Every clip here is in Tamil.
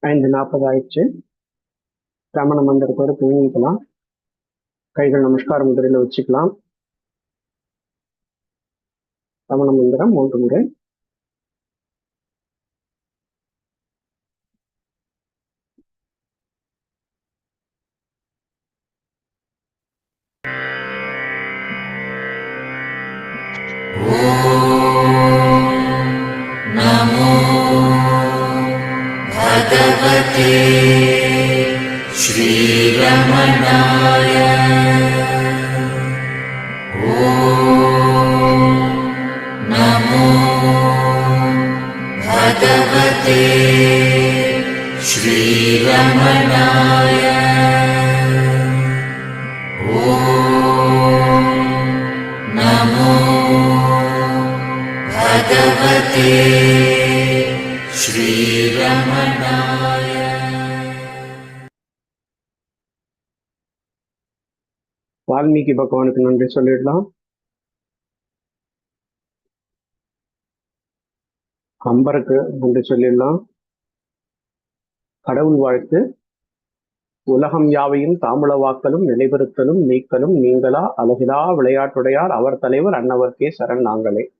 ஐந்து நாற்பது ஆயிடுச்சு. ரமண மந்திரத்தோட தூங்கிக்கலாம். கைகள் நமஸ்கார முதிரையில வச்சுக்கலாம். ரமண மந்திரம் மூன்று முறை. வால்மீகி பகவானுக்கு நன்றி சொல்லிடலாம். அம்பருக்கு நன்றி சொல்லிடலாம். கடவுள் வாழ்த்து. உலகம் யாவையும் தாமுள வாக்கலும் நிலைபெறுத்தலும் நீக்கலும் நீங்களா? அழகிலா விளையாட்டுடையார் அவர் தலைவர் அன்னவர்க்கே சரண் நாங்களே.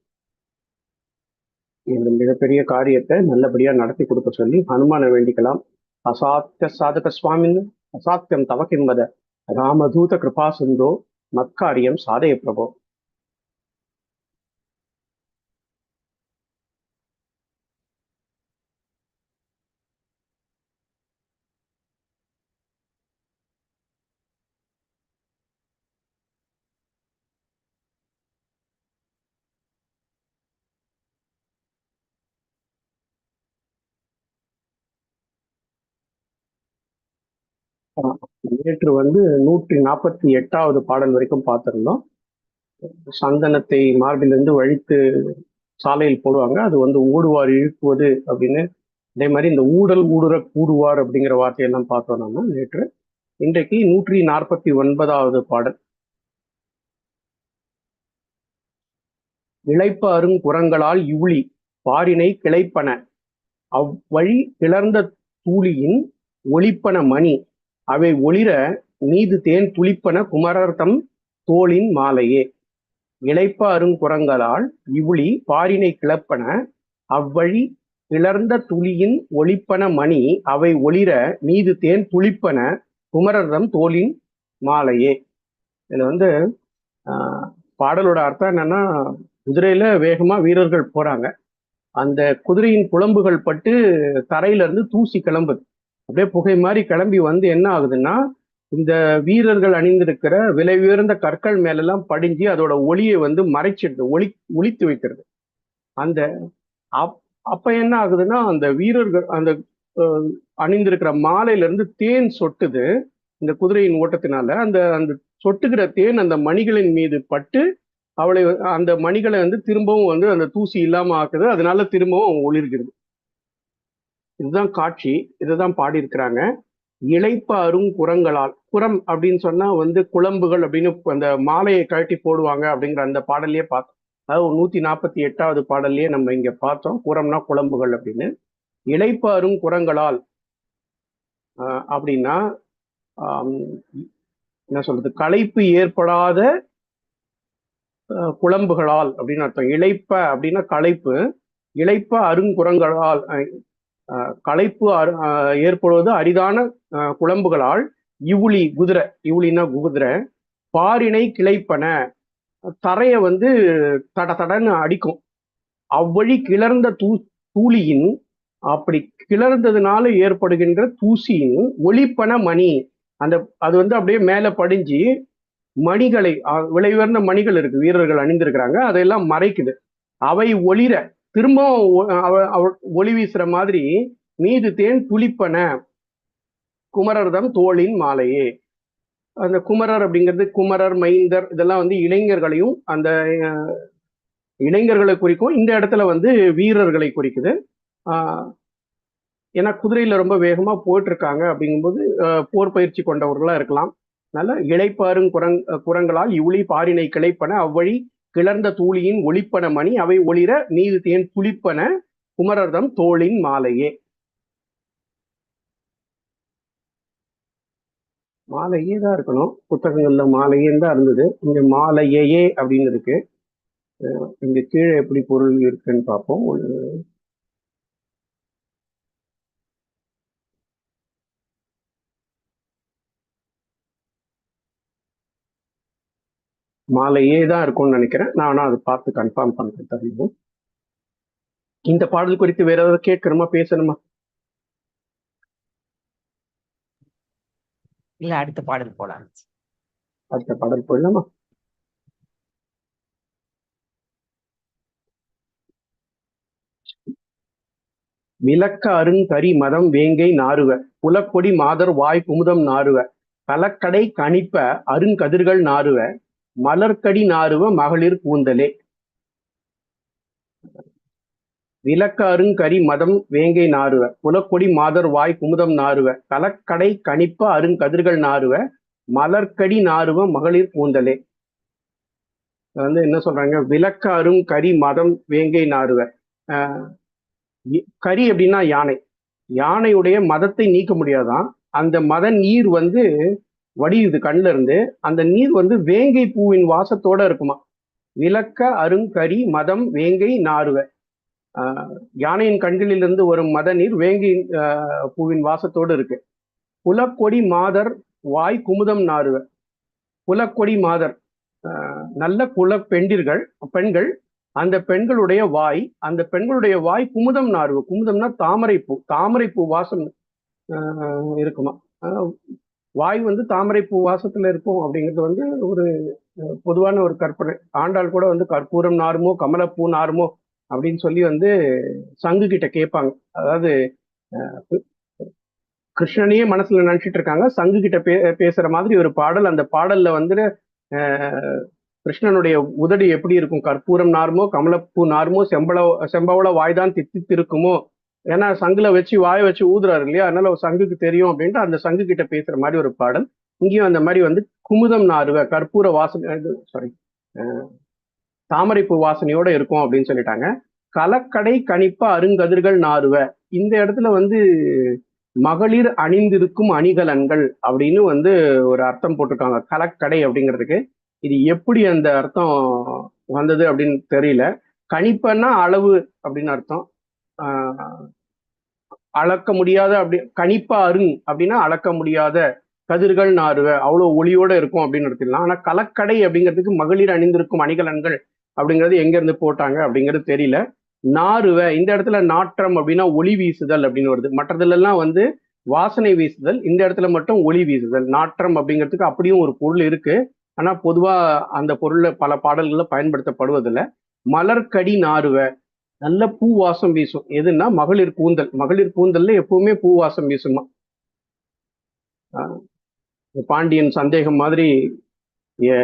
இந்த மிகப்பெரிய காரியத்தை நல்லபடியா நடத்தி கொடுக்க சொல்லி ஹனுமானை வேண்டிக்கலாம். அசாத்திய சாதக சுவாமின்னு அசாத்தியம் தவ ராமதூத கிருபா சிந்தோ மத்காரியம் சாதய பிரபோ. நேற்று வந்து நூற்றி நாற்பத்தி எட்டாவது பாடல் வரைக்கும் பார்த்திருந்தோம். சந்தனத்தை மார்பிலிருந்து வழித்து சாலையில் போடுவாங்க. அது வந்து ஊடுவார் இழுக்குவது அப்படின்னு. அதே மாதிரி இந்த ஊடல் ஊடுற கூடுவார் அப்படிங்கிற வார்த்தையெல்லாம் பார்த்தோம் நம்ம நேற்று. இன்றைக்கு நூற்றி நாற்பத்தி ஒன்பதாவது பாடல். இழைப்ப அருங்குரங்களால் இவுளி பாரினை கிளைப்பன. அவ்வழி கிளர்ந்த தூளியின் ஒளிப்பன மணி அவை ஒளிர மீது தேன் துளிப்பன குமரர்தம் தோளின் மாலையே. இளைப்ப குரங்களால் இவுளி பாரினை கிளப்பன அவ்வழி கிளர்ந்த துளியின் ஒளிப்பன மணி அவை ஒளிர மீது தேன் துளிப்பன குமரர்தம் தோளின் மாலையே. இதில் வந்து பாடலோட அர்த்தம் என்னன்னா குதிரையில வேகமா வீரர்கள் போறாங்க. அந்த குதிரையின் குழம்புகள் பட்டு தரையிலிருந்து தூசி கிளம்புது. அப்படியே புகை மாதிரி கிளம்பி வந்து என்ன ஆகுதுன்னா இந்த வீரர்கள் அணிந்திருக்கிற விலை உயர்ந்த கற்கள் மேலெல்லாம் படிஞ்சு அதோட ஒளியை வந்து மறைச்சிடுது ஒளி ஒளித்து வைக்கிறது. அந்த அப் அப்ப என்ன ஆகுதுன்னா அந்த வீரர்கள் அந்த அணிந்திருக்கிற மாலையிலிருந்து தேன் சொட்டுது இந்த குதிரையின் ஓட்டத்தினால. அந்த அந்த சொட்டுகிற தேன் அந்த மணிகளின் மீது பட்டு அவளை அந்த மணிகளை வந்து திரும்பவும் வந்து அந்த தூசி இல்லாம ஆக்குது அதனால திரும்பவும் ஒளிர்கிறது. இதுதான் காட்சி இதுதான் பாடியிருக்கிறாங்க. இளைப்ப அருங்குரங்களால் குரம் அப்படின்னு சொன்னா வந்து குழம்புகள் அப்படின்னு அந்த மாலையை கழட்டி போடுவாங்க அப்படிங்கிற அந்த பாடல்லையே பார்த்தோம். அதாவது நூத்தி நாற்பத்தி எட்டாவது பாடல்லையே நம்ம இங்க பார்த்தோம். குரம்னா குழம்புகள் அப்படின்னு. இழைப்ப அருங்குரங்களால் ஆஹ் அப்படின்னா என்ன சொல்றது? களைப்பு ஏற்படாத குழம்புகளால் அப்படின்னு அர்த்தம். இளைப்ப அப்படின்னா களைப்பு இழைப்ப அருங்குரங்களால் களைப்பு ஏற்படுவது அரிதான குழம்புகளால் இவுளி குதிரை இவுளின்னா குதிரை பாரினை கிளைப்பன தரைய வந்து தட தடன்னு அடிக்கும். அவ்வழி கிளர்ந்த தூ தூளியின் அப்படி கிளர்ந்ததுனால ஏற்படுகின்ற தூசியின் ஒளிப்பன மணி அந்த அது வந்து அப்படியே மேலே படிஞ்சு மணிகளை விலை உயர்ந்த மணிகள் இருக்கு வீரர்கள் அணிந்திருக்கிறாங்க அதையெல்லாம் மறைக்குது. அவை ஒளிர திரும்பவும் ஒளி வீசுற மாதிரி மீது தேன் துளிப்பன குமரர்தம் தோளின் மாலையே. அந்த குமரர் அப்படிங்கிறது குமரர் மைந்தர் இதெல்லாம் வந்து இளைஞர்களையும் அந்த இளைஞர்களை குறிக்கும். இந்த இடத்துல வந்து வீரர்களை குறிக்குது. ஆஹ், ஏன்னா குதிரையில ரொம்ப வேகமா போயிட்டு இருக்காங்க அப்படிங்கும்போது போர் பயிற்சி கொண்டவர்களா இருக்கலாம். நல்ல இளைப்பாறும் குரங் குரங்களால் இவுளி பாரினை கிளைப்பன அவ்வழி கிளர்ந்த தூளியின் ஒளிப்பன மணி அவை ஒளிர நீது தேன் துளிப்பன குமரர்தம் தோளின் மாலையே. மாலையே தான் இருக்கணும். புத்தகங்கள்ல மாலையே தான் இருந்தது. இங்க மாலையே அப்படின்னு இருக்கு. இங்க கீழே எப்படி பொருள் இருக்குன்னு பார்ப்போம். ஒரு மாலையே தான் இருக்கும்னு நினைக்கிறேன். நான் அதை பார்த்து கன்ஃபார்ம் பண்றேன் தெரியும்? இந்த பாடல் குறித்து வேற ஏதாவது கேட்கணுமா பேசணுமா? இல்ல அடுத்த பாடல் போலாம். அடுத்த பாடல் போயிடலாமா விளக்க அருங்கரி மதம் வேங்கை நாறுவ புலக்கொடி மாதர் வாய் குமுதம் நாறுவ கலக்கடை கணிப்ப அருங்கதிர்கள் நாறுவ மலர்க்கடி நாறுவ மகளிர் கூந்தலே. விளக்க அருங்கரி மதம் வேங்கை நாருவ. புலக்கொடி மாதர் வாய் குமுதம் நாறுவ கலக்கடை கணிப்ப அருங்கதிர்கள் நாறுவ மலர்க்கடி நாருவ மகளிர் கூந்தலே. வந்து என்ன சொல்றாங்க? விளக்காரும் கரி மதம் வேங்கை நாருவ. ஆஹ் கரி அப்படின்னா யானை. யானையுடைய மதத்தை நீக்க முடியாதான் அந்த மத நீர் வந்து வடியுது கண்ல இருந்து அந்த நீர் வந்து வேங்கை பூவின் வாசத்தோட இருக்குமா? விளக்க அருங்கரி மதம் வேங்கை நாறுவ ஆஹ் யானையின் கண்களிலிருந்து வரும் மத நீர் வேங்கை ஆஹ் பூவின் வாசத்தோடு இருக்கு. புலக்கொடி மாதர் வாய் குமுதம் நாறுவ புலக்கொடி மாதர் நல்ல குல பெண்டிர்கள் பெண்கள் அந்த பெண்களுடைய வாய் அந்த பெண்களுடைய வாய் குமுதம் நாறுவ குமுதம்னா தாமரைப்பூ தாமரைப்பூ வாசம் ஆஹ் இருக்குமா? வாய் வந்து தாமரைப்பூ வாசத்துல இருக்கும் அப்படிங்கிறது வந்து ஒரு பொதுவான ஒரு கற்பனை. ஆண்டாள் கூட வந்து கற்பூரம் நாருமோ கமலப்பூ நாருமோ அப்படின்னு சொல்லி வந்து சங்கு கிட்ட கேட்பாங்க. அதாவது கிருஷ்ணனையே மனசுல நினைச்சிட்டு இருக்காங்க. சங்கு கிட்ட பே பேசுற மாதிரி ஒரு பாடல். அந்த பாடல்ல வந்து கிருஷ்ணனுடைய உதடு எப்படி இருக்கும்? கற்பூரம் நாருமோ கமலப்பூ நாருமோ செம்பள செம்பவள வாய்தான் தித்தித்திருக்குமோ ஏன்னா சங்குல வச்சு வாயை வச்சு ஊதுறாரு இல்லையா? அதனால ஒரு சங்குக்கு தெரியும் அப்படின்ட்டு அந்த சங்கு கிட்ட பேசுற மாதிரி ஒரு பாடல். இங்கேயும் அந்த மாதிரி வந்து குமுதம் நாருவ கற்பூர வாசனை சாரி தாமரைப்பூ வாசனையோட இருக்கும் அப்படின்னு சொல்லிட்டாங்க. கலக்கடை கணிப்ப அருங்கதிர்கள் நாருவ. இந்த இடத்துல வந்து மகளிர் அணிந்திருக்கும் அணிகலன்கள் அப்படின்னு வந்து ஒரு அர்த்தம் போட்டிருக்காங்க. கலக்கடை அப்படிங்கிறதுக்கு. இது எப்படி அந்த அர்த்தம் வந்தது அப்படின்னு தெரியல. கணிப்பன்னா அளவு அப்படின்னு அர்த்தம். அளக்க முடியாத அப்படி கணிப்பா அருங் அப்படின்னா அளக்க முடியாத கதிர்கள் நாறுவ அவ்வளவு ஒளியோட இருக்கும் அப்படின்னு எடுத்துக்கலாம். ஆனா கலக்கடை அப்படிங்கிறதுக்கு மகளிர் அணிந்திருக்கும் அணிகலன்கள் அப்படிங்கிறது எங்க இருந்து போட்டாங்க அப்படிங்கிறது தெரியல. நாறுவ இந்த இடத்துல நாற்றம் அப்படின்னா ஒளி வீசுதல் அப்படின்னு வருது. மற்றதுல எல்லாம் வந்து வாசனை வீசுதல் இந்த இடத்துல மட்டும் ஒளி வீசுதல். நாற்றம் அப்படிங்கிறதுக்கு அப்படியும் ஒரு பொருள் இருக்கு. ஆனா பொதுவா அந்த பொருள்ல பல பாடல்கள்ல பயன்படுத்தப்படுவதில்லை. மலர்க்கடி நாறுவ நல்ல பூ வாசம். வீசும் எதுன்னா மகளிர் கூந்தல். மகளிர் கூந்தல்ல எப்பவுமே பூ வாசம்? வீசுமா ஆஹ் பாண்டியன் சந்தேகம் மாதிரி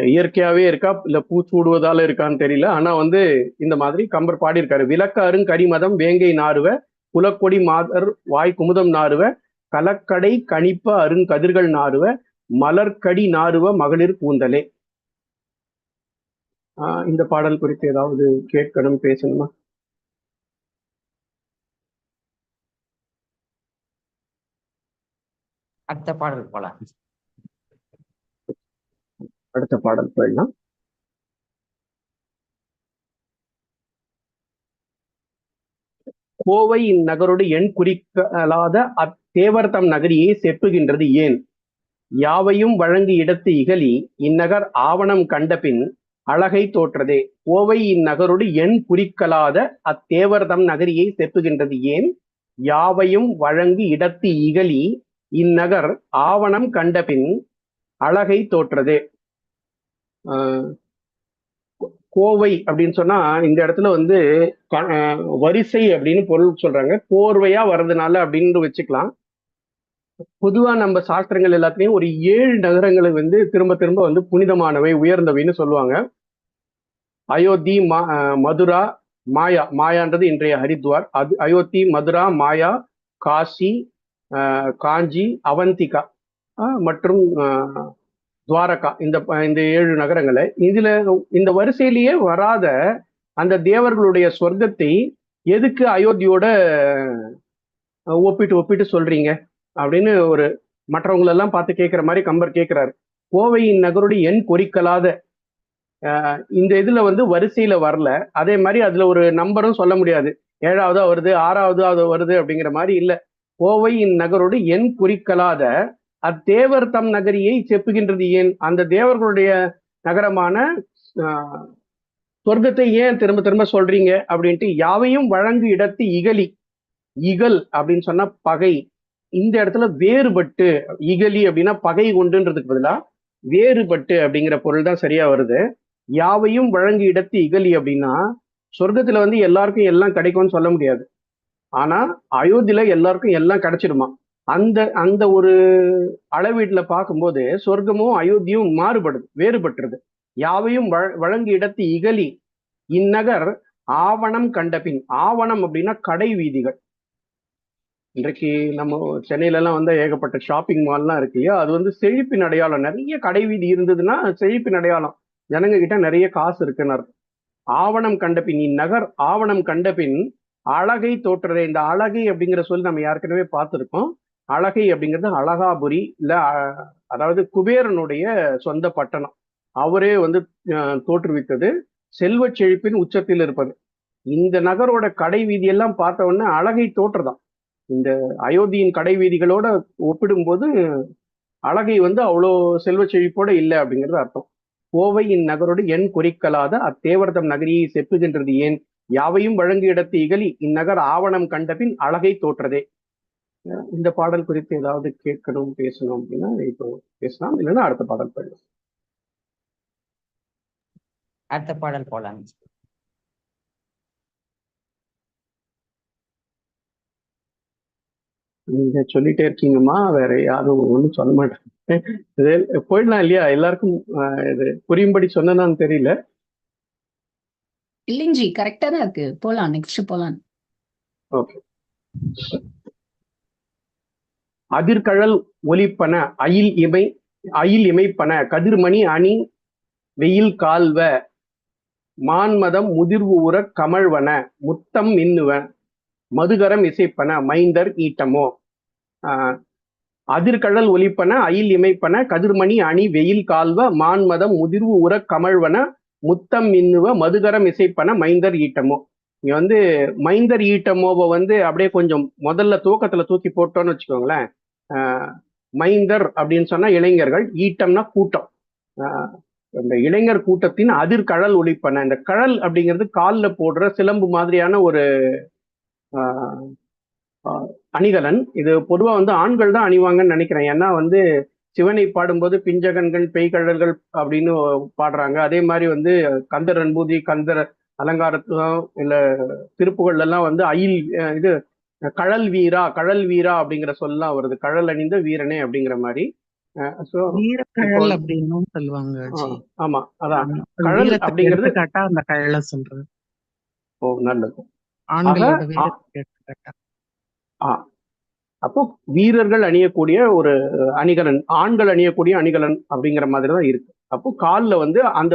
இயற்கையாவே இருக்கா? இல்ல பூ சூடுவதால இருக்கான்னு தெரியல. ஆனா வந்து இந்த மாதிரி கம்பர் பாடியிருக்காரு. விளக்காரும் கரிமதம் வேங்கை நாறுவ குலக்கொடி மாதர் வாய் குமுதம் நாறுவ கலக்கடை கணிப்ப அருங்கதிர்கள் நாறுவ மலர்கடி நாறுவ மகளிர் கூந்தலே. ஆஹ் இந்த பாடல் குறித்து ஏதாவது கேட்கணும் பேசணுமா? அடுத்த பாடல் போலாம். அடுத்த பாடல் போயிடலாம். கோவை இந்நகரோடு எண் குறிக்கலாத அத்தேவர் தம் நகரியை செப்புகின்றது ஏன்? யாவையும் வழங்கு இடத்து இகலி இந்நகர் ஆவணம் கண்டபின் அழகை தோற்றதே. கோவை இந்நகரோடு எண் குறிக்கலாத அத்தேவர் தம் நகரியை செப்புகின்றது ஏன்? யாவையும் வழங்கு இடத்து இகலி இந்நகர் ஆவணம் கண்டபின் அழகை தோற்றது. ஆஹ் கோவை அப்படின்னு சொன்னா இந்த இடத்துல வந்து க- வரிசை அப்படின்னு பொருள் சொல்றாங்க. கோர்வையா வர்றதுனால அப்படின்னு வச்சுக்கலாம். பொதுவா நம்ம சாஸ்திரங்கள் எல்லாத்துலயும் ஒரு ஏழு நகரங்களை வந்து திரும்ப திரும்ப வந்து புனிதமானவை உயர்ந்தவைன்னு சொல்லுவாங்க. அயோத்தி மா மதுரா மாயா மாயான்றது இன்றைய ஹரித்வார். அது அயோத்தி மதுரா மாயா காசி காஞ்சி அவந்திகா மற்றும் துவாரகா இந்த இந்த ஏழு நகரங்களை. இதுல இந்த வரிசையிலேயே வராத அந்த தேவர்களுடைய சொர்க்கத்தை எதுக்கு அயோத்தியோட ஒப்பிட்டு ஒப்பிட்டு சொல்றீங்க? அப்படின்னு ஒரு மற்றவங்களெல்லாம் பார்த்து கேட்குற மாதிரி கம்பர் கேட்குறாரு கோவையின் நகருடைய எண் கொறிக்கலாத இந்த இதுல வந்து வரிசையில வரல. அதே மாதிரி அதுல ஒரு நம்பரும் சொல்ல முடியாது. ஏழாவதா வருது ஆறாவதா வருது அப்படிங்கிற மாதிரி இல்லை. கோவையின் இந்நகரோடு என் குறிக்கலாத அத்தேவர் தம் நகரியை செப்புகின்றது ஏன்? அந்த தேவர்களுடைய நகரமான ஆஹ், சொர்க்கத்தை ஏன் திரும்ப திரும்ப சொல்றீங்க? அப்படின்ட்டு யாவையும் வழங்கு இடத்து இகலி இகல் அப்படின்னு சொன்னா பகை. இந்த இடத்துல வேறுபட்டு இகலி அப்படின்னா பகை கொண்டுன்றதுக்கு பதிலா வேறுபட்டு அப்படிங்கிற பொருள் தான் சரியா வருது. யாவையும் வழங்கு இடத்து இகலி அப்படின்னா சொர்க்கத்துல வந்து எல்லாருக்கும் எல்லாம் கிடைக்கும்னு சொல்ல முடியாது. ஆனா அயோத்தியில எல்லாருக்கும் எல்லாம் கிடைச்சிடுமா? அந்த அந்த ஒரு அளவீட்டுல பார்க்கும்போது சொர்க்கமும் அயோத்தியும் மாறுபடுது வேறுபட்டுருது. யாவையும் வழ- இடத்து இகலி இந்நகர் ஆவணம் கண்டபின். ஆவணம் அப்படின்னா கடை வீதிகள். இன்றைக்கு நம்ம சென்னையில எல்லாம் வந்து ஏகப்பட்ட ஷாப்பிங் மால்லாம் இருக்கு இல்லையா? அது வந்து செழிப்பின் அடையாளம். நிறைய கடை வீதி இருந்ததுன்னா செழிப்பின் அடையாளம். ஜனங்க கிட்ட நிறைய காசு இருக்குன்னு அர்த்தம். ஆவணம் கண்டபின் இந்நகர் ஆவணம் கண்டபின் அழகை தோற்றுறது. இந்த அழகை அப்படிங்கிற சொல் நம்ம ஏற்கனவே பார்த்திருக்கோம். அழகை அப்படிங்கிறது அழகாபுரி இல்ல அதாவது குபேரனுடைய சொந்த பட்டணம். அவரே வந்து தோற்றுவித்தது. செல்வ செழிப்பின் உச்சத்தில் இருப்பது. இந்த நகரோட கடை வீதியெல்லாம் பார்த்த உடனே அழகை தோற்றுதான் இந்த அயோத்தியின் கடை வீதிகளோட ஒப்பிடும்போது அழகை வந்து அவ்வளோ செல்வ செழிப்போட இல்லை அப்படிங்கிறது அர்த்தம். கோவை இந்நகரோடு எண் குறிக்கலாத அத்தேவர்தம் நகரியை செப்புகின்றது ஏன்? யாவையும் வழங்கு இடத்து இகலி இந்நகர் ஆவணம் கண்டபின் அழகை தோற்றதே. இந்த பாடல் குறித்து ஏதாவது கேட்கணும் பேசணும் அப்படின்னா இப்போ பேசலாம். இல்லைன்னா அடுத்த பாடல் போயிடலாம். அடுத்த பாடல் போலாம். நீங்க சொல்லிட்டே இருக்கீங்கம்மா வேற யாரும் ஒன்றும் சொல்ல மாட்டாங்க. போயிடலாம் இல்லையா? எல்லாருக்கும் இது புரியும்படி சொன்னதான்னு தெரியல. இல்லைங்க ஜி கரெக்டா தான் இருக்கு. போலாம் நெக்ஸ்ட் போலாம். அதிர்கழல் ஒலிப்பன அயில் இமை அயில் இமைப்பன கதிர்மணி அணி வெயில் கால்வ மான்மதம் முதிர்வு உற கமழ்வன முத்தம் மின்னுவ மதுகரம் இசைப்பன மைந்தர் ஈட்டமோ. ஆஹ் அதிர்கழல் ஒலிப்பன அயில் இமைப்பன கதிர்மணி அணி வெயில் கால்வ மான்மதம் முதிர்வு உற கமழ்வன முத்தம் மின்னுவ மதுகரம் இசைப்பன மைந்தர் ஈட்டமோ. இங்க வந்து மைந்தர் ஈட்டமோவை வந்து அப்படியே கொஞ்சம் முதல்ல தூக்கத்துல தூக்கி போட்டோம்னு வச்சுக்கோங்களேன். மைந்தர் அப்படின்னு சொன்னா இளைஞர்கள் ஈட்டம்னா கூட்டம். இந்த இளைஞர் கூட்டத்தின் அதிர்கழல் ஒழிப்பன இந்த கழல் அப்படிங்கிறது காலில் போடுற சிலம்பு மாதிரியான ஒரு அணிகலன். இது பொதுவாக வந்து ஆண்கள் தான் அணிவாங்கன்னு நினைக்கிறேன். ஏன்னா வந்து சிவனை பாடும்போது பிஞ்சகன்கள் பெய்கழல்கள் அப்படின்னு பாடுறாங்க. அதே மாதிரி வந்து கந்தர் அன்பூதி கந்தர் அலங்காரத்தும் இல்ல திருப்புகள்ல எல்லாம் வந்து அயில் இது கழல் வீரா கழல் வீரா அப்படிங்கிற சொல்லலாம் வருது. கழல் அணிந்த வீரனே அப்படிங்கிற மாதிரி. அப்படின்னும் சொல்லுவாங்க. ஆமா அதான். கழல் அப்படிங்கிறது- எடுத்துக்காட்டா அந்த கழல சொல்றது. ஓ நல்லது. அப்போ வீரர்கள் அணியக்கூடிய ஒரு அணிகலன் ஆண்கள் அணியக்கூடிய அணிகலன் அப்படிங்கிற மாதிரி தான் இருக்கு. அப்போ காலில் வந்து அந்த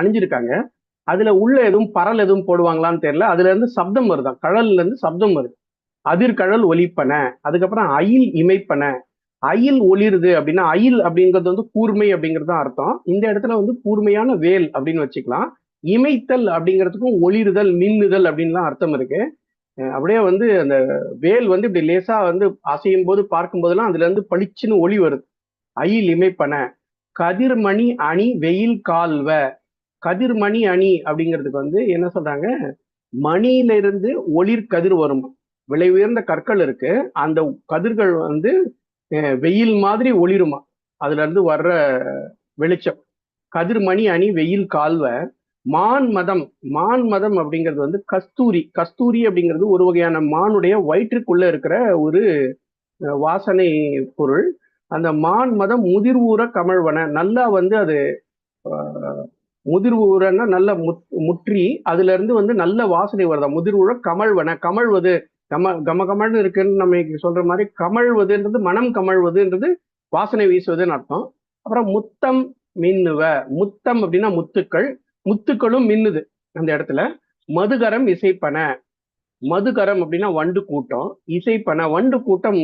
அணிஞ்சிருக்காங்க. அதுல உள்ள எதுவும் பரல் எதுவும் போடுவாங்களான்னு தெரியல. அதுல இருந்து சப்தம் வருதான் கழல்ல இருந்து சப்தம் வருது. அதிர்கழல் ஒலிப்பன அதுக்கப்புறம் அயில் இமைப்பன. அயில் ஒளிருது அப்படின்னா அயில் அப்படிங்கிறது வந்து கூர்மை அப்படிங்கிறது தான் அர்த்தம். இந்த இடத்துல வந்து கூர்மையான வேல் அப்படின்னு வச்சுக்கலாம். இமைத்தல் அப்படிங்கிறதுக்கும் ஒளிருதல் மின்னுதல் அப்படின்லாம் அர்த்தம் இருக்கு. அப்படியே வந்து அந்த வேல் வந்து இப்படி லேசா வந்து அசையும் போது பார்க்கும் போதெல்லாம் அதுல இருந்து பளிச்சுன்னு ஒளி வருது. அயில் இமைப்பன. கதிர்மணி அணி வெயில் கால்வ. கதிர்மணி அணி அப்படிங்கிறதுக்கு வந்து என்ன சொல்றாங்க? மணியில இருந்து ஒளிர் கதிர் வரும். விலை உயர்ந்த கற்கள் இருக்கு. அந்த கதிர்கள் வந்து வெயில் மாதிரி ஒளிருமா? அதுல இருந்து வர்ற வெளிச்சம். கதிர்மணி அணி வெயில் கால்வ. மான் மதம் மான் மதம் அப்படிங்கிறது வந்து கஸ்தூரி. கஸ்தூரி அப்படிங்கிறது ஒரு வகையான மானுடைய வயிற்றுக்குள்ள இருக்கிற ஒரு வாசனை பொருள். அந்த மான் மதம் முதிர்வூர கமழ்வன. நல்லா வந்து அது அஹ், முதிர்வூரன்னா நல்ல முத்- முற்றி. அதுல இருந்து வந்து நல்ல வாசனை வருதா? முதிர்வூர கமழ்வன. கமழ்வது கம கம கமழ்னு இருக்குன்னு நம்ம சொல்ற மாதிரி கமழ்வதுன்றது மனம் கமழ்வதுன்றது வாசனை வீசுவதுன்னு அர்த்தம். அப்புறம் முத்தம் மின்னுவ. முத்தம் அப்படின்னா முத்துக்கள். முத்துக்களும் மின்னுது அந்த இடத்துல. மதுகரம் இசைப்பன. மதுகரம் அப்படின்னா வண்டு கூட்டம். இசைப்பன வண்டு கூட்டம்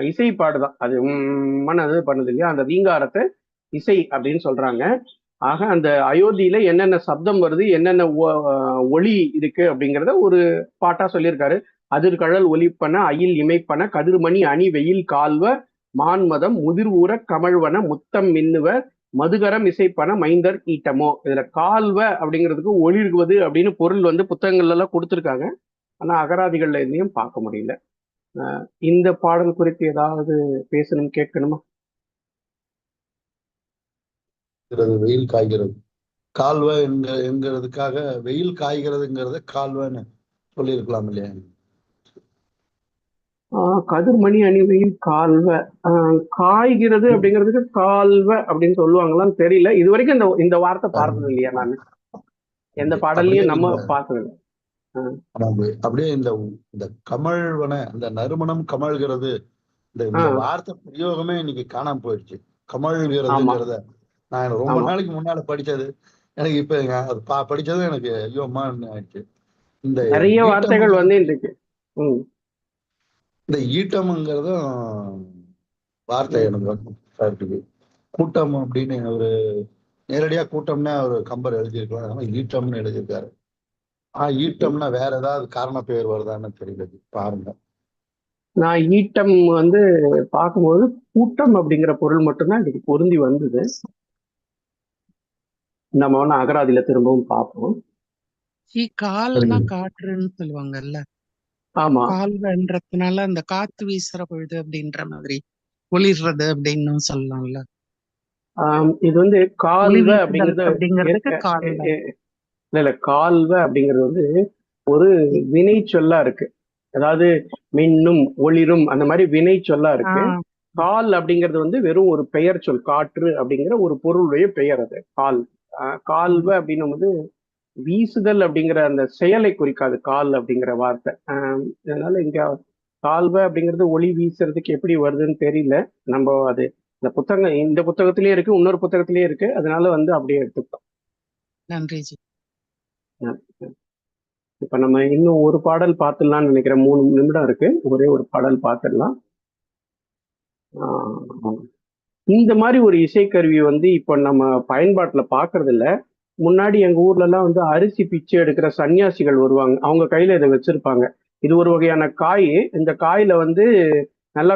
இசை பாடுதான் அது மனது பண்ணுது இல்லையா? அந்த ரீங்காரத்தை இசை அப்படின்னு சொல்றாங்க. ஆக அந்த அயோத்தியில என்னென்ன சப்தம் வருது என்னென்ன ஒ- இருக்கு அப்படிங்கிறத ஒரு பாட்டா சொல்லியிருக்காரு. அதிர்கழல் ஒலிப்பன அயில் இமைப்பன கதிர்மணி அணி வெயில் கால்வ மான்மதம் முதிர்வூர கமழ்வன முத்தம் மின்னுவ மதுகரம் இசைப்பன மைந்தர் ஈட்டமோ. இதுல கால்வ அப்படிங்கிறதுக்கு ஒளிர்வது அப்படின்னு பொருள் வந்து புத்தகங்கள்ல எல்லாம் கொடுத்துருக்காங்க. ஆனா அகராதிகள்ல எதையும் பார்க்க முடியல. இந்த பாடல் குறித்து ஏதாவது பேசணும் கேட்கணுமா? வெயில் காய்கிறது. கால்வை என்கிறதுக்காக வெயில் காய்கிறதுங்கிறத கால்வைன்னு சொல்லியிருக்கலாம் இல்லையா? கதிர்மணி அணிவையில் கால்வ. காய்கிறது அப்படிங்கிறதுக்கு கால்வ அப்படின்னு சொல்லுவாங்களான்னு தெரியல. இது வரைக்கும் இந்த இந்த வார்த்தை பார்த்தது இல்லையா நான்? எந்த பாடல்லையும் நம்ம பார்த்தது அப்படியே இந்த இந்த கமழ்வன இந்த நறுமணம் கமழ்கிறது இந்த. வார்த்தை பிரயோகமே இன்னைக்கு காணாம போயிடுச்சு. கமழ்கிறதுங்கிறத நான் ரொம்ப. நாளைக்கு முன்னால படிச்சது. எனக்கு இப்ப அது படிச்சதும் எனக்கு ஐயோ அம்மான்னு ஆயிடுச்சு. இந்த நிறைய வார்த்தைகள் வந்து இன்றைக்கு ம். இந்த ஈட்டம்ங்கிறதும் வார்த்தை எனக்கு இருக்கு. கூட்டம் அப்படின்னு ஒரு நேரடியா கூட்டம்னா ஒரு கம்பர் எழுதியிருக்கலாம். ஆனா ஈட்டம்னு எழுதியிருக்காரு. ஆ ஈட்டம்னா வேற ஏதாவது காரண பெயர் வருதான்னு தெரியல. பாருங்க. நான் ஈட்டம் வந்து பார்க்கும்போது கூட்டம் அப்படிங்கிற பொருள் மட்டும்தான் இதுக்கு பொருந்தி வந்தது. நம்ம ஒன்று அகராதியில திரும்பவும் பார்ப்போம். கால்னா காற்றுன்னு சொல்லுவாங்கல்ல. கால்வன்றதுனால அந்த காத்து வீசுற பொழுது அப்படின்ற மாதிரி ஒளிர்றது அப்படின்னு சொல்லலாம்ல. ஆம், இது வந்து கால்வ அப்படிங்கிறது அப்படிங்கிறதுக்கு கால்வ. இல்ல இல்ல கால்வ அப்படிங்கிறது வந்து ஒரு வினை சொல்லா இருக்கு. அதாவது மின்னும் ஒளிரும் அந்த மாதிரி வினை சொல்லா இருக்கு கால் அப்படிங்கிறது வந்து வெறும் ஒரு பெயர் சொல் காற்று அப்படிங்கிற ஒரு பொருளுடைய பெயர் அது கால். ஆஹ் கால்வ அப்படின்னு வந்து வீசுதல் அப்படிங்கிற அந்த செயலை குறிக்காது கால் அப்படிங்கிற வார்த்தை. அதனால இங்க கால்வ அப்படிங்கிறது ஒளி வீசுறதுக்கு எப்படி வருதுன்னு தெரியல. நம்ம அது இந்த புத்தகம் இந்த புத்தகத்திலேயே இருக்கு இன்னொரு புத்தகத்திலேயே இருக்கு. அதனால வந்து அப்படியே எடுத்துக்கிட்டோம். நன்றி ஜி. இப்ப நம்ம இன்னும் ஒரு பாடல் பார்த்துடலாம்னு நினைக்கிறேன் மூணு நிமிடம் இருக்கு. ஒரே ஒரு பாடல் பார்த்துடலாம். இந்த மாதிரி ஒரு இசைக்கருவி வந்து இப்போ நம்ம பயன்பாட்டுல பாக்குறது இல்ல முன்னாடி எங்க ஊர்ல எல்லாம் வந்து அரிசி பிச்சை எடுக்கிற சன்னியாசிகள் வருவாங்க. அவங்க கையில இதை வச்சிருப்பாங்க. இது ஒரு வகையான காய். இந்த காயில வந்து நல்லா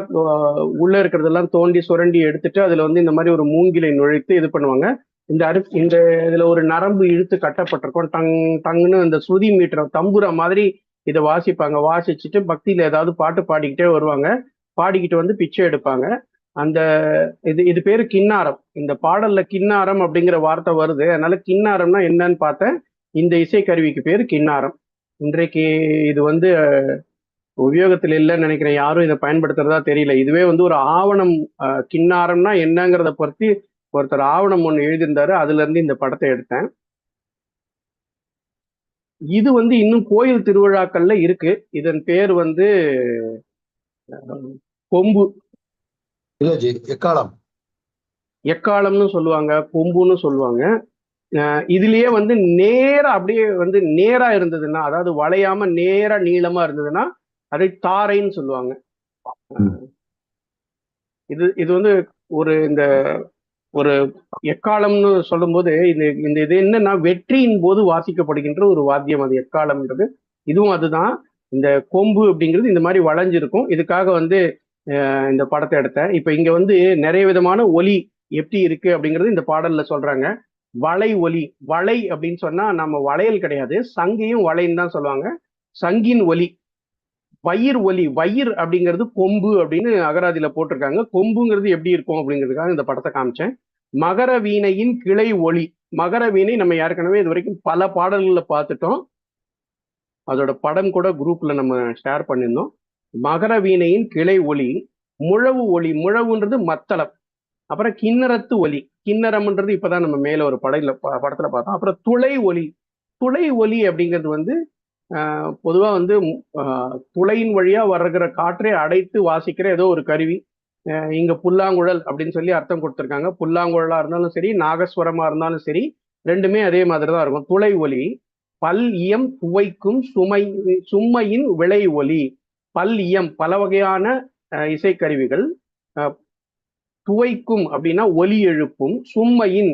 உள்ள இருக்கிறதெல்லாம் தோண்டி சுரண்டி எடுத்துட்டு அதுல வந்து இந்த மாதிரி ஒரு மூங்கிலை நுழைத்து இது பண்ணுவாங்க. இந்த அரிசி இந்த இதுல ஒரு நரம்பு இழுத்து கட்டப்பட்டிருக்கும். டங் டங்குன்னு இந்த ஸ்ருதி மீட்டர் தம்புரா மாதிரி இதை வாசிப்பாங்க. வாசிச்சுட்டு பக்தியில ஏதாவது பாட்டு பாடிக்கிட்டே வருவாங்க. பாடிக்கிட்டு வந்து பிச்சை எடுப்பாங்க. அந்த இது இது பேரு கிண்ணாரம் இந்த பாடல்ல கிண்ணாரம் அப்படிங்கிற வார்த்தை வருது. அதனால கின்னாரம்னா என்னன்னு பார்த்தேன். இந்த இசைக்கருவிக்கு பேரு கிண்ணாரம் இன்றைக்கு இது வந்து உபயோகத்தில் இல்லைன்னு நினைக்கிறேன். யாரும் இதை பயன்படுத்துறதா தெரியல. இதுவே வந்து ஒரு ஆவணம் கின்னாரம்னா என்னங்கிறத பற்றி ஒருத்தர் ஆவணம் ஒன்று எழுதியிருந்தாரு. அதுல இருந்து இந்த படத்தை எடுத்தேன். இது வந்து இன்னும் கோயில் திருவிழாக்கள்ல இருக்கு. இதன் பேர் வந்து கொம்பு. இல்ல ஜி எக்காலம் எக்காலம்னு சொல்லுவாங்க கொம்புன்னு சொல்லுவாங்க. இதுலயே வந்து நேரா அப்படியே வந்து நேரா இருந்ததுன்னா அதாவது வளையாம நேரா நீளமா இருந்ததுன்னா அதை தாரைன்னு சொல்லுவாங்க. இது இது வந்து ஒரு இந்த ஒரு எக்காலம்னு சொல்லும்போது இந்த இந்த இது என்னன்னா வெற்றியின் போது வாசிக்கப்படுகின்ற ஒரு வாத்தியம் அது எக்காலம்ன்றது இதுவும் அதுதான். இந்த கொம்பு அப்படிங்கிறது இந்த மாதிரி வளைஞ்சிருக்கும். இதுக்காக வந்து இந்த படத்தை எடுத்தேன். இப்போ இங்க வந்து நிறைய விதமான ஒலி எப்படி இருக்கு அப்படிங்கிறது இந்த பாடல்ல சொல்றாங்க. வளை ஒலி வளை அப்படின்னு சொன்னா நம்ம வளையல் கிடையாது. சங்கையும் வளைன்னு தான் சொல்லுவாங்க. சங்கின் ஒலி வயிர் ஒலி வயிர் அப்படிங்கிறது கொம்பு அப்படின்னு அகராதியில போட்டிருக்காங்க. கொம்புங்கிறது எப்படி இருக்கும் அப்படிங்கிறதுக்காக இந்த படத்தை காமிச்சேன். மகர வீணையின் கிளை ஒளி மகர வீணை நம்ம ஏற்கனவே இது வரைக்கும் பல பாடல்களில் பார்த்துட்டோம். அதோட படம் கூட குரூப்ல நம்ம ஷேர் பண்ணியிருந்தோம். மகர வீணையின் கிளை ஒளி முழவு ஒளி முழவுன்றது மத்தளம். அப்புறம் கிண்ணறத்து ஒலி கிண்ணறம்ன்றது இப்பதான் நம்ம மேல ஒரு படையில ப- படத்துல பார்த்தோம். அப்புறம் துளை ஒலி துளை ஒலி அப்படிங்கிறது வந்து பொதுவா வந்து துளையின் வழியா வர்ற காற்றை அடைத்து வாசிக்கிற ஏதோ ஒரு கருவி. இங்க புல்லாங்குழல் அப்படின்னு சொல்லி அர்த்தம் கொடுத்துருக்காங்க. புல்லாங்குழலா இருந்தாலும் சரி நாகஸ்வரமா இருந்தாலும் சரி ரெண்டுமே அதே மாதிரி தான் இருக்கும். துளை ஒலி பல் இயம் துவைக்கும் சுமை சும்மையின் விளை ஒலி பல் இயம் பல வகையான இசைக்கருவிகள் துவைக்கும் அப்படின்னா ஒலி எழுப்பும் சும்மையின்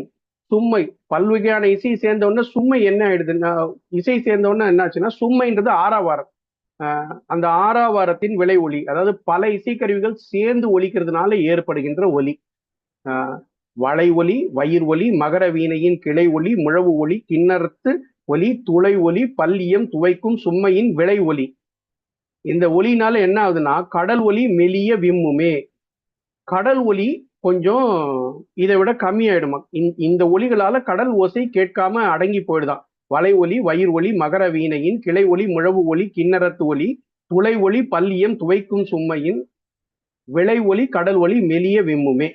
சும்மை பல்வகையான இசை சேர்ந்தவுடனே சும்மை என்ன ஆயிடுதுன்னா இசை சேர்ந்தவுடனே என்னாச்சுன்னா என்ன ஆச்சுன்னா சும்மைன்றது ஆறாவாரம். ஆஹ் அந்த ஆறாவாரத்தின் விலை ஒளி அதாவது பல இசைக்கருவிகள் சேர்ந்து ஒலிக்கிறதுனால ஏற்படுகின்ற ஒலி. ஆஹ் வளை ஒலி வயிர் ஒலி மகர வீணையின் கிளை ஒலி முழவு ஒலி கிண்ணறத்து ஒலி துளை ஒலி பல்லியம் துவைக்கும் சும்மையின் விளை ஒலி. இந்த ஒலினால என்ன ஆகுதுன்னா கடல் ஒலி மெலிய விம்முமே. கடல் ஒலி கொஞ்சம் இதை விட கம்மியாயிடுமா. இந்த- இந்த ஒலிகளால கடல் ஓசை கேட்காம அடங்கி போயிடுதான் வலை ஒலி வயிர் ஒலி மகர வீணையின் கிளை ஒலி முழவு ஒலி கிண்ணறத்து ஒலி துளை ஒலி பல்லியம் துவைக்கும் சும்மையின் விளை ஒலி கடல் ஒலி மெலிய விம்முமே.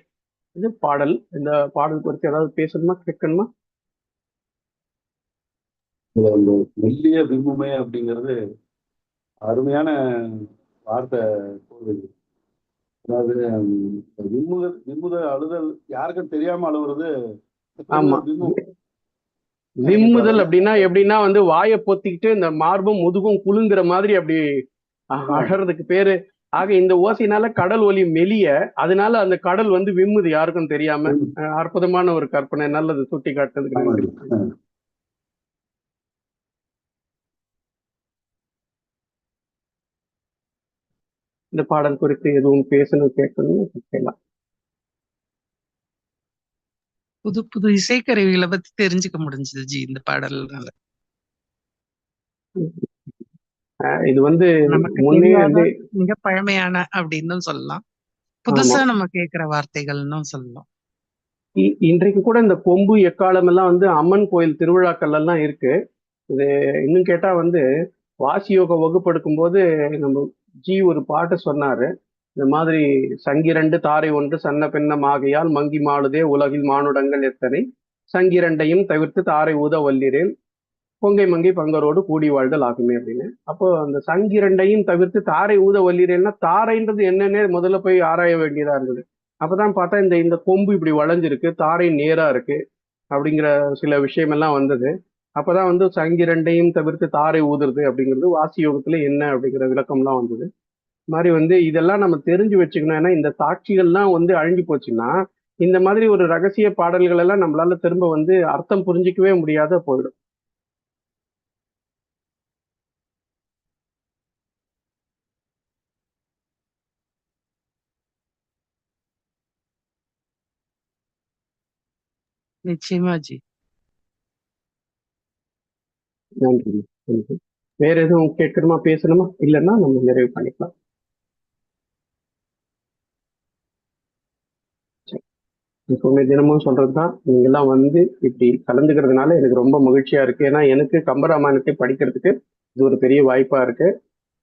இது பாடல். இந்த பாடல் குறித்து ஏதாவது பேசணுமா கேட்கணுமா? மெல்லிய விம்முமே அப்படிங்கிறது அருமையான வார்த்தை கூறுது. அதாவது உம், விம்முதல் விம்முதல் அழுதல் யாருக்கும் தெரியாம அழுவுறது. ஆமா. விம்மு- விம்முதல் அப்படின்னா எப்படின்னா வந்து வாயை பொத்திக்கிட்டு இந்த மார்பும் முதுகும் குலுங்குற மாதிரி அப்படி அழறதுக்கு பேரு. ஆக இந்த ஓசையினால கடல் ஒலி மெலிய அதனால அந்த கடல் வந்து விம்முது யாருக்கும் தெரியாம. அற்புதமான ஒரு கற்பனை நல்லது சுட்டி காட்டுறதுக்கு. இந்த பாடல் குறித்து எதுவும் பேசணும் கேட்கணும் கேட்கலாம். புது புது இசைக்கருவிகளை பத்தி தெரிஞ்சுக்க முடிஞ்சது ஜி இந்த பாடல்னால. இது வந்து மிக பழமையான அப்படின்னு சொல்லலாம். புதுசா நம்ம கேட்கிற வார்த்தைகள்னு சொல்லலாம். இன்றைக்கு கூட இந்த கொம்பு எக்காலம் எல்லாம் வந்து அம்மன் கோயில் திருவிழாக்கள் எல்லாம் இருக்கு. இது இன்னும் கேட்டா வந்து வாசி யோக வகுப்பெடுக்கும் போது நம்ம ஜி ஒரு பாட்டு சொன்னாரு. இந்த மாதிரி சங்கிரண்டு தாரை ஒன்று சன்ன பெண்ணம் ஆகையால் மங்கி மாளுதே உலகில் மானுடங்கள் எத்தனை? சங்கிரண்டையும் தவிர்த்து தாரை ஊத வல்லிரேல் பொங்கை மங்கை பங்கரோடு கூடி வாழ்தல் ஆகுமே அப்படின்னு. அப்போ அந்த சங்கிரண்டையும் தவிர்த்து தாரை ஊத வல்லிரேல்னா தாரைன்றது என்னன்னே முதல்ல போய் ஆராய வேண்டியதா இருந்தது. அப்பதான் பார்த்தா இந்த இந்த கொம்பு இப்படி வளைஞ்சிருக்கு தாரை நேரா இருக்கு அப்படிங்கிற சில விஷயமெல்லாம் வந்தது. அப்பதான் வந்து சங்கி ரெண்டையும் தவிர்த்து தாரை ஊதுறது அப்படிங்கிறது வாசி யோகத்துல என்ன அப்படிங்கிற விளக்கம்லாம் வந்தது. மாதிரி வந்து இதெல்லாம் நம்ம தெரிஞ்சு வச்சுக்கணும். ஏன்னா இந்த சாட்சிகள்லாம் வந்து அழிஞ்சு போச்சுன்னா இந்த மாதிரி ஒரு ரகசிய பாடல்கள் எல்லாம் நம்மளால திரும்ப வந்து அர்த்தம் புரிஞ்சிக்கவே முடியாத போயிடும். நிச்சயமா ஜி. நன்றி. நன்றி. வேற எதுவும் கேட்கணுமா பேசணுமா? இல்லைன்னா நம்ம நிறைவு பண்ணிக்கலாம். சரி. எப்பவுமே தினமும் சொல்றது தான் நீங்கெல்லாம் வந்து இப்படி கலந்துக்கிறதுனால எனக்கு ரொம்ப மகிழ்ச்சியா இருக்கு. ஏன்னா எனக்கு கம்பராமாயணத்தை படிக்கிறதுக்கு இது ஒரு பெரிய வாய்ப்பா இருக்கு.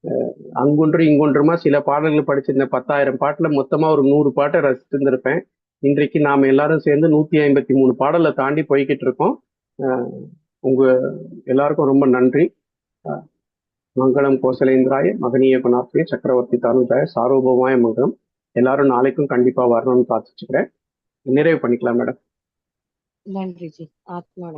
அஹ் அங்கொன்று இங்கொன்றுமா சில பாடல்கள் படிச்சிருந்த பத்தாயிரம் பாட்டுல மொத்தமா ஒரு நூறு பாட்டை ரசித்திருந்திருப்பேன் இன்றைக்கு நாம எல்லாரும் சேர்ந்து நூத்தி ஐம்பத்தி மூணு பாடலை தாண்டி போய்கிட்டு இருக்கோம். உங்க எல்லாருக்கும் ரொம்ப நன்றி. மங்களம் கோசலேந்திராய மகனிய குணாத்மே சக்கரவர்த்தி தானுஜாய சாரோபமாய மங்களம். எல்லாரும் நாளைக்கும் கண்டிப்பா வரணும்னு பிரார்த்திச்சுக்கிறேன். நிறைவு பண்ணிக்கலாம் மேடம். நன்றி ஜி ஆத்மா